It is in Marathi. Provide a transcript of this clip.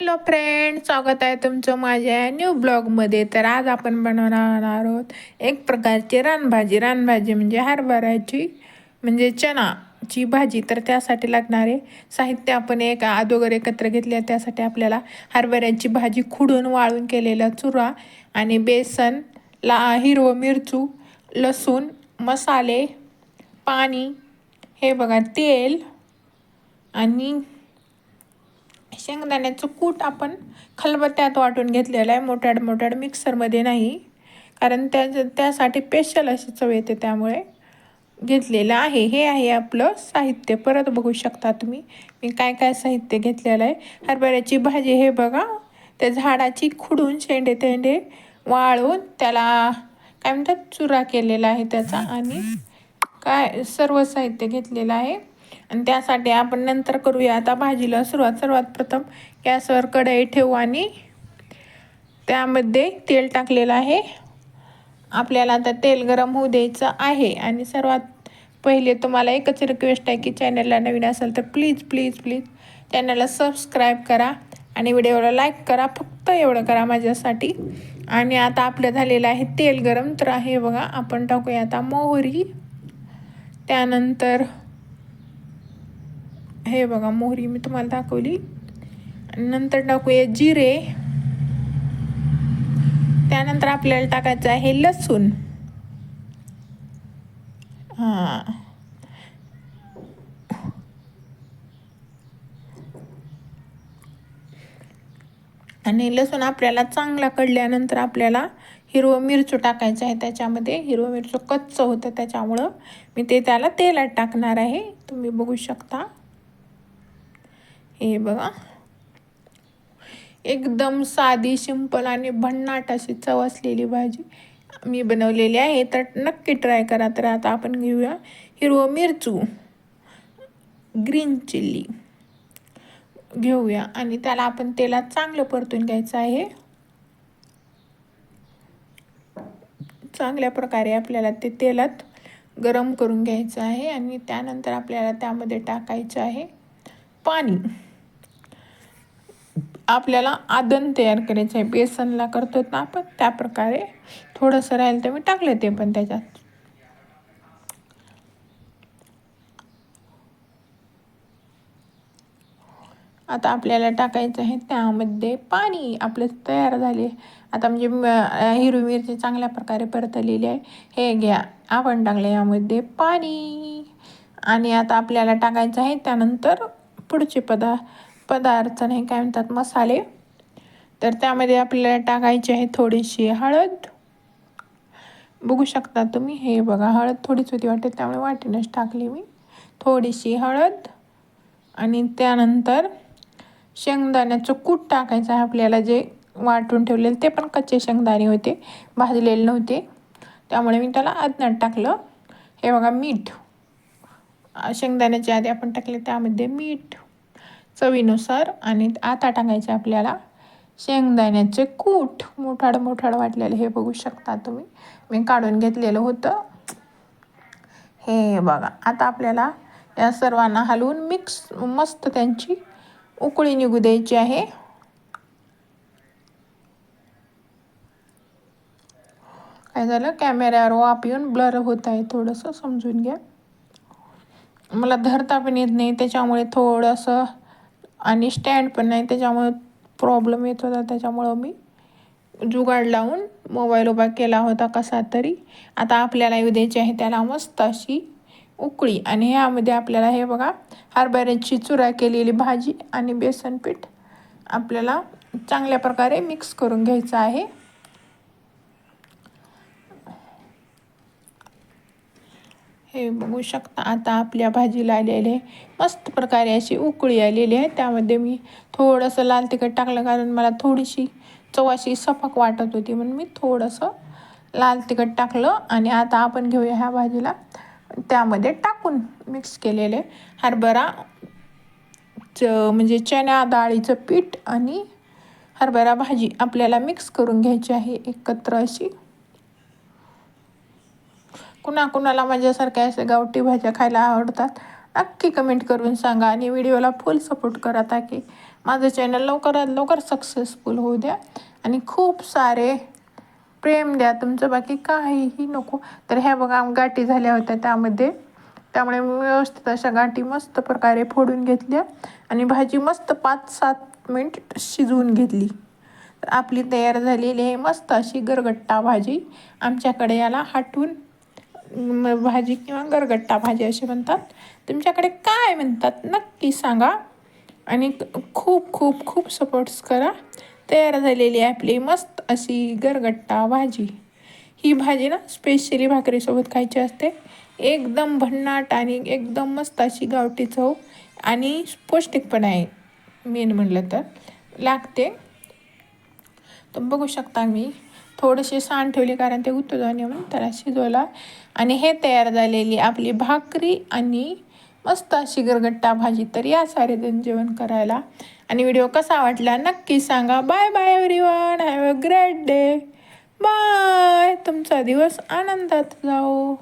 हॅलो फ्रेंड स्वागत आहे तुमचं माझ्या न्यू ब्लॉगमध्ये तर आज आपण बनवणार आहोत एक प्रकारची रानभाजी. रानभाजी म्हणजे हरभऱ्याची म्हणजे चणाची भाजी. तर त्यासाठी लागणारे साहित्य आपण एक अगोदर एकत्र घेतले. त्यासाठी आपल्याला हरभऱ्याची भाजी खुडून वाळून केलेला चुरा आणि बेसन ला हिरवं मिरचू लसूण मसाले पाणी हे बघा तेल आणि शेंगदाण्याचं कूट आपण खलबत्त्यात वाटून घेतलेलं आहे. मोठ्याड मोठ्याड मिक्सरमध्ये नाही. कारण त्या त्यासाठी स्पेशल अशी चव येते त्यामुळे घेतलेलं आहे. हे आहे आपलं साहित्य. परत बघू शकता तुम्ही. मी काय काय साहित्य घेतलेलं आहे. हरभऱ्याची भाजी हे बघा. त्या झाडाची खुडून शेंडे तेंडे वाळून त्याला काय म्हणतात? चुरा केलेला आहे त्याचा. आणि काय सर्व साहित्य घेतलेलं आहे. आणि त्यासाठी आपण नंतर करूया. आता भाजीला सुरुवात सर्वात प्रथम गॅसवर कढई ठेवू आणि त्यामध्ये तेल टाकलेलं आहे. आपल्याला आता तेल गरम होऊ द्यायचं आहे. आणि सर्वात पहिले तुम्हाला एकच रिक्वेस्ट आहे की चॅनलला नवीन असेल तर प्लीज प्लीज प्लीज चॅनलला सबस्क्राईब करा आणि व्हिडिओला लाईक करा. फक्त एवढं करा माझ्यासाठी. आणि आता आपलं झालेलं आहे तेल गरम. तर आहे बघा आपण टाकूया आता मोहरी. त्यानंतर हे बघा मोहरी मी तुम्हाला दाखवली. नंतर टाकूया जिरे. त्यानंतर आपल्याला टाकायचं आहे लसूण. हां. आणि लसूण आपल्याला चांगला कळल्यानंतर आपल्याला हिरवं मिरचू टाकायचं आहे त्याच्यामध्ये. हिरवं मिरचू कच्चं होतं त्याच्यामुळं मी ते त्याला तेलात टाकणार आहे. तुम्ही बघू शकता. हे बघा. एकदम साधी सिंपल आणि भन्नाट अशी चव असलेली भाजी मी बनवलेली आहे. तर नक्की ट्राय करा. तर आता आपण घेऊया हिरवं मिरचू ग्रीन चिल्ली घेऊया आणि त्याला आपण तेलात चांगलं परतून घ्यायचं आहे. चांगल्या प्रकारे आपल्याला ते तेलात गरम करून घ्यायचं आहे आणि त्यानंतर आपल्याला त्यामध्ये टाकायचं आहे पाणी. आपल्याला आदन तयार करायचं आहे बेसनला करतो ना आपण त्या प्रकारे थोडंसं राहील तर मी टाकलं ते पण त्याच्यात. आता आपल्याला टाकायचं आहे त्यामध्ये पाणी. आपलं तयार झाले. आता म्हणजे हिरवी मिरची चांगल्या प्रकारे परतलेली आहे. हे घ्या. आपण टाकलं यामध्ये पाणी. आणि आता आपल्याला टाकायचं आहे त्यानंतर पुढचे पदा पदार्थ नाही काय म्हणतात मसाले. तर त्यामध्ये आपल्याला टाकायची आहे थोडीशी हळद. बघू शकता तुम्ही हे बघा हळद थोडीच होती वाटते त्यामुळे वाटेनच टाकली मी. थोडीशी हळद आणि त्यानंतर शेंगदाण्याचं कूट टाकायचं आहे आपल्याला जे वाटून ठेवलेलं ते पण कच्चे शेंगदाणे होते भाजलेले नव्हते. त्यामुळे मी त्याला आदनात टाकलं. हे बघा मीठ. शेंगदाण्याच्या आधी आपण टाकले त्यामध्ये मीठ. चवीनुसार आणि आता टाकायचे आपल्याला. शेंगदाण्याचे कूट मोठाड मोठाड वाटलेलं हे बघू शकता तुम्ही. मी काढून घेतलेलं होतं. हे बघा आता आपल्याला या सर्वांना हलवून मिक्स मस्त त्यांची उकळी निघू द्यायची आहे. काय झालं? कॅमेऱ्यावर वाप येऊन ब्लर होत आहे थोडंसं समजून घ्या. मला धरता पण येत नाही त्याच्यामुळे थोडंसं आणि स्टँड पण नाही त्याच्यामुळे प्रॉब्लेम येत होता. त्याच्यामुळं मी जुगाड लावून मोबाईल उभा केला होता कसा तरी. आता आपल्याला येऊ द्यायची आहे त्याला मस्त अशी उकळी. आणि ह्यामध्ये आपल्याला हे बघा हरभऱ्याची चुरा केलेली भाजी आणि बेसन पीठ आपल्याला चांगल्या प्रकारे मिक्स करून घ्यायचं आहे. हे बघू शकता. आता आपल्या भाजीला आलेले मस्त प्रकारे अशी उकळी आलेली आहे. त्यामध्ये मी थोडंसं लाल तिखट टाकलं कारण मला थोडीशी चवाशी सफक वाटत होती म्हणून मी थोडंसं लाल तिखट टाकलं आणि आता आपण घेऊया ह्या भाजीला. त्यामध्ये टाकून मिक्स केलेले हरभरा च म्हणजे चण्या डाळीचं पीठ आणि हरभरा भाजी आपल्याला मिक्स करून घ्यायची आहे. एकत्र अशी कुणा कुणाला माझ्यासारख्या असे गावठी भाज्या खायला आवडतात नक्की कमेंट करून सांगा आणि व्हिडिओला फुल सपोर्ट करा ताकी माझं चॅनल लवकरात लवकर सक्सेसफुल होऊ द्या. आणि खूप सारे प्रेम द्या तुमचं बाकी काहीही नको. तर ह्या बघा गाठी झाल्या होत्या त्यामध्ये. त्यामुळे मी व्यवस्थित अशा गाठी मस्त प्रकारे फोडून घेतल्या आणि भाजी मस्त पाच सात मिनिट शिजवून घेतली. तर आपली तयार झालेली आहे मस्त अशी गरगट्टा भाजी. आमच्याकडे याला हाटून भाजी किंवा गरगट्टा भाजी असे म्हणतात. तुमच्याकडे काय म्हणतात नक्की सांगा. आणि खूप खूप खूप सपोर्ट्स करा. तयार झालेली आहे आपली मस्त अशी गरगट्टा भाजी. ही भाजी ना स्पेशली भाकरीसोबत खायची असते. एकदम भन्नाट आणि एकदम मस्त अशी गावठी चव आणि पौष्टिक पण आहे. मेन म्हणलं तर. लागते. तर बघू शकता मी. थोडेसे सांड ठेवले कारण ते उतू जाणे म्हणून त्याला शिजवला. आणि हे तयार झालेली आपली भाकरी आणि मस्त अशी गरगट्टा भाजी. तर या सारे जण जेवण करायला. आणि व्हिडिओ कसा वाटला नक्की सांगा. Bye bye everyone have a great day bye तुमचा दिवस आनंदात जाओ